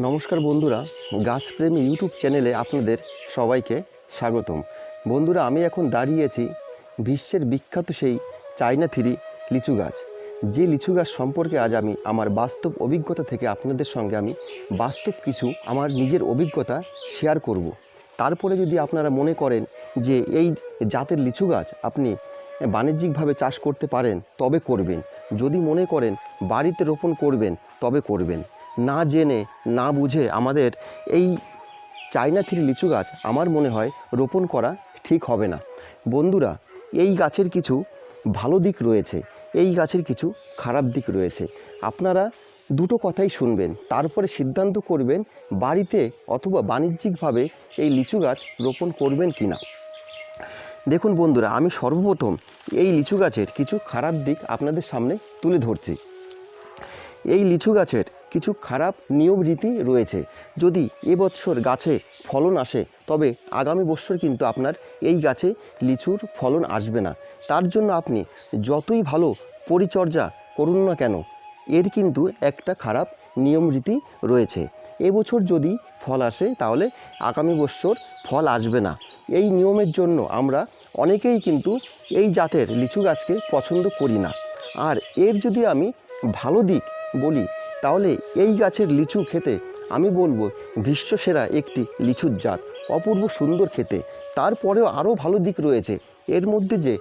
নমস্কার বন্ধুরা, গাছপ্রেমী ইউটিউব চ্যানেলে আপনাদের সবাইকে স্বাগতম। বন্ধুরা, আমি এখন দাঁড়িয়েছি বিশ্বের বিখ্যাত সেই চায়না থ্রি লিচু গাছ। যে লিচু গাছ সম্পর্কে আজ আমি আমার বাস্তব অভিজ্ঞতা থেকে আপনাদের সঙ্গে আমি বাস্তব কিছু আমার নিজের অভিজ্ঞতা শেয়ার করব। তারপরে যদি আপনারা মনে করেন যে এই জাতের লিচু গাছ আপনি বাণিজ্যিকভাবে চাষ করতে পারেন, তবে করবেন। যদি মনে করেন বাড়িতে রোপণ করবেন, তবে করবেন। না জেনে, না বুঝে আমাদের এই চাইনা থ্রি লিচু গাছ আমার মনে হয় রোপণ করা ঠিক হবে না। বন্ধুরা, এই গাছের কিছু ভালো দিক রয়েছে, এই গাছের কিছু খারাপ দিক রয়েছে। আপনারা দুটো কথাই শুনবেন, তারপরে সিদ্ধান্ত করবেন বাড়িতে অথবা বাণিজ্যিকভাবে এই লিচু গাছ রোপণ করবেন কি না দেখুন বন্ধুরা, আমি সর্বপ্রথম এই লিচু গাছের কিছু খারাপ দিক আপনাদের সামনে তুলে ধরছি। এই লিচু গাছের কিছু খারাপ নিয়ম রীতি রয়েছে। যদি এবছর গাছে ফলন আসে, তবে আগামী বছর কিন্তু আপনার এই গাছে লিচুর ফলন আসবে না। তার জন্য আপনি যতই ভালো পরিচর্যা করুন না কেন, এর কিন্তু একটা খারাপ নিয়ম রীতি রয়েছে। এবছর যদি ফল আসে, তাহলে আগামী বছর ফল আসবে না। এই নিয়মের জন্য আমরা অনেকেই কিন্তু এই জাতের লিচু গাছকে পছন্দ করি না। আর এর যদি আমি ভালো দিক বলি, তাহলে এই গাছের লিচু খেতে আমি বলব বিশ্বসেরা একটি লিচুর জাত, অপূর্ব সুন্দর খেতে। তারপরেও আরও ভালো দিক রয়েছে। এর মধ্যে যে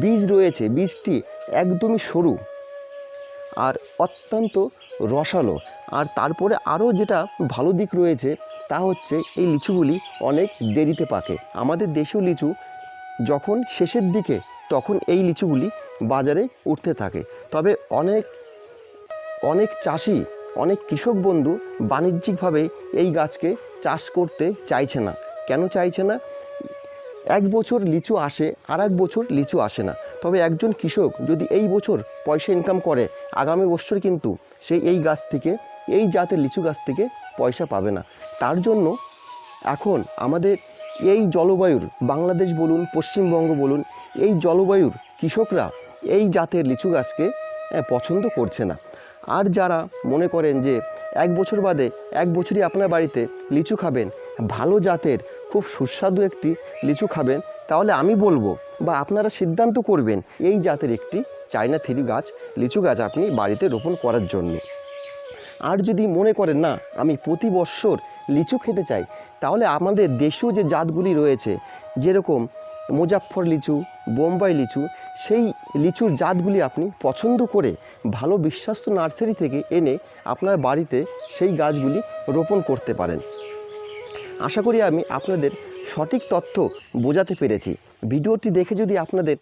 বীজ রয়েছে, বীজটি একদমই সরু আর অত্যন্ত রসালো। আর তারপরে আরও যেটা ভালো দিক রয়েছে, তা হচ্ছে এই লিচুগুলি অনেক দেরিতে পাকে। আমাদের দেশীয় লিচু যখন শেষের দিকে, তখন এই লিচুগুলি বাজারে উঠতে থাকে। তবে অনেক অনেক চাষি, অনেক কৃষক বন্ধু বাণিজ্যিকভাবে এই গাছকে চাষ করতে চাইছে না। কেন চাইছে না? এক বছর লিচু আসে আর এক বছর লিচু আসে না। তবে একজন কৃষক যদি এই বছর পয়সা ইনকাম করে, আগামী বছর কিন্তু সেই এই গাছ থেকে, এই জাতের লিচু গাছ থেকে পয়সা পাবে না। তার জন্য এখন আমাদের এই জলবায়ুর, বাংলাদেশ বলুন, পশ্চিমবঙ্গ বলুন, এই জলবায়ুর কৃষকরা এই জাতের লিচু গাছকে পছন্দ করছে না। আর যারা মনে করেন যে এক বছর বাদে এক বছরই আপনার বাড়িতে লিচু খাবেন, ভালো জাতের, খুব সুস্বাদু একটি লিচু খাবেন, তাহলে আমি বলব বা আপনারা সিদ্ধান্ত করবেন এই জাতের একটি চায়না থ্রি গাছ, লিচু গাছ আপনি বাড়িতে রোপণ করার জন্য। আর যদি মনে করেন, না, আমি প্রতি বৎসর লিচু খেতে চাই, তাহলে আমাদের দেশীয় যে জাতগুলি রয়েছে, যেরকম মুজাফর লিচু, বোম্বাই লিচু, সেই লিচুর জাতগুলি আপনি পছন্দ করে ভালো বিশ্বস্ত নার্সারি থেকে এনে আপনার বাড়িতে সেই গাছগুলি রোপণ করতে পারেন। আশা করি আমি আপনাদের সঠিক তথ্য বোঝাতে পেরেছি। ভিডিওটি দেখে যদি আপনাদের